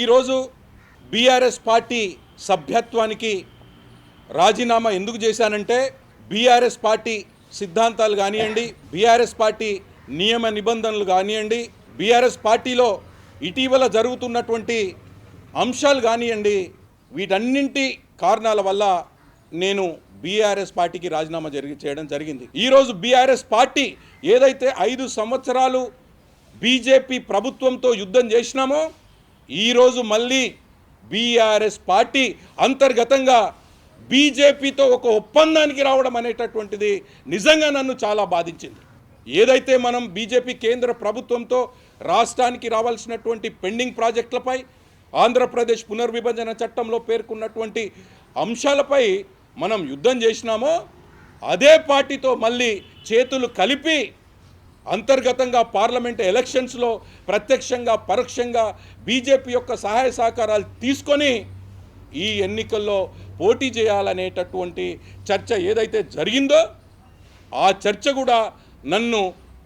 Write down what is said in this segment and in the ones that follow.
ఈరోజు BRS party సభ్యత్వానికి రాజీనామా ఎందుకు చేశానంటే బీఆర్ఎస్ పార్టీ సిద్ధాంతాలు కానివ్వండి బీఆర్ఎస్ పార్టీ నియమ నిబంధనలు కానివ్వండి బీఆర్ఎస్ పార్టీలో ఇటీవల జరుగుతున్నటువంటి అంశాలు కానివ్వండి వీటన్నింటి కారణాల వల్ల నేను బీఆర్ఎస్ పార్టీకి రాజీనామా జరిగి చేయడం జరిగింది. ఈరోజు బీఆర్ఎస్ పార్టీ ఏదైతే ఐదు సంవత్సరాలు బీజేపీ ప్రభుత్వంతో యుద్ధం చేసినామో ఈరోజు మళ్ళీ బీఆర్ఎస్ పార్టీ అంతర్గతంగా బీజేపీతో ఒక ఒప్పందానికి రావడం అనేటటువంటిది నిజంగా నన్ను చాలా బాధించింది. ఏదైతే మనం బీజేపీ కేంద్ర ప్రభుత్వంతో రాష్ట్రానికి రావాల్సినటువంటి పెండింగ్ ప్రాజెక్టులపై ఆంధ్రప్రదేశ్ పునర్విభజన చట్టంలో పేర్కొన్నటువంటి అంశాలపై మనం యుద్ధం చేసినామో అదే పార్టీతో మళ్ళీ చేతులు కలిపి అంతర్గతంగా పార్లమెంట్ ఎలక్షన్స్లో ప్రత్యక్షంగా పరోక్షంగా బీజేపీ యొక్క సహాయ సహకారాలు తీసుకొని ఈ ఎన్నికల్లో పోటీ చేయాలనేటటువంటి చర్చ ఏదైతే జరిగిందో ఆ చర్చ కూడా నన్ను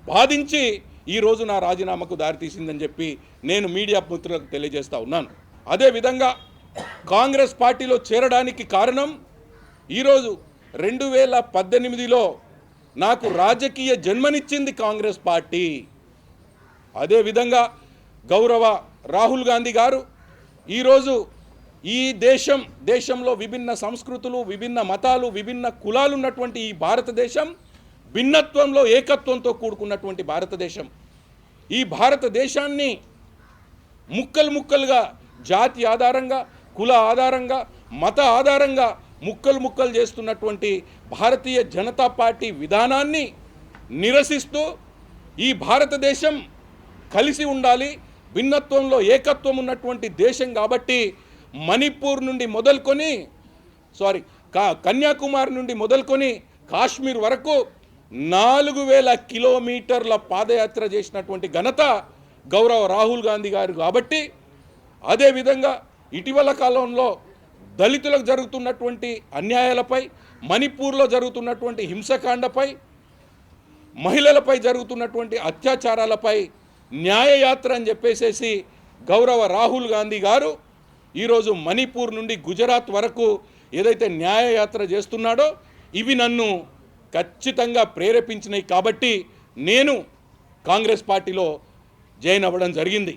బాధించి ఈరోజు నా రాజీనామాకు దారితీసిందని చెప్పి నేను మీడియా మిత్రులకు తెలియజేస్తూ ఉన్నాను. అదేవిధంగా కాంగ్రెస్ పార్టీలో చేరడానికి కారణం ఈరోజు రెండు వేల పద్దెనిమిదిలో నాకు రాజకీయ జన్మనిచ్చింది కాంగ్రెస్ పార్టీ. అదేవిధంగా గౌరవ రాహుల్ గాంధీ గారు ఈరోజు ఈ దేశం దేశంలో విభిన్న సంస్కృతులు విభిన్న మతాలు విభిన్న కులాలు ఉన్నటువంటి ఈ భారతదేశం భిన్నత్వంలో ఏకత్వంతో కూడుకున్నటువంటి భారతదేశం. ఈ భారతదేశాన్ని ముక్కలు ముక్కలుగా జాతి ఆధారంగా కుల ఆధారంగా మత ఆధారంగా ముక్కలు ముక్కలు చేస్తున్నటువంటి భారతీయ జనతా పార్టీ విధానాన్ని నిరసిస్తూ ఈ భారతదేశం కలిసి ఉండాలి భిన్నత్వంలో ఏకత్వం ఉన్నటువంటి దేశం కాబట్టి మణిపూర్ నుండి మొదలుకొని సారీ కా కన్యాకుమారి నుండి మొదలుకొని కాశ్మీర్ వరకు నాలుగు వేల కిలోమీటర్ల పాదయాత్ర చేసినటువంటి ఘనత గౌరవ రాహుల్ గాంధీ గారు కాబట్టి అదేవిధంగా ఇటీవల కాలంలో దళితులకు జరుగుతున్నటువంటి అన్యాయాలపై మణిపూర్లో జరుగుతున్నటువంటి హింసకాండపై మహిళలపై జరుగుతున్నటువంటి అత్యాచారాలపై న్యాయయాత్ర అని చెప్పేసేసి గౌరవ రాహుల్ గాంధీ గారు ఈరోజు మణిపూర్ నుండి గుజరాత్ వరకు ఏదైతే న్యాయయాత్ర చేస్తున్నాడో ఇవి నన్ను ఖచ్చితంగా ప్రేరేపించినాయి కాబట్టి నేను కాంగ్రెస్ పార్టీలో జాయిన్ అవ్వడం జరిగింది.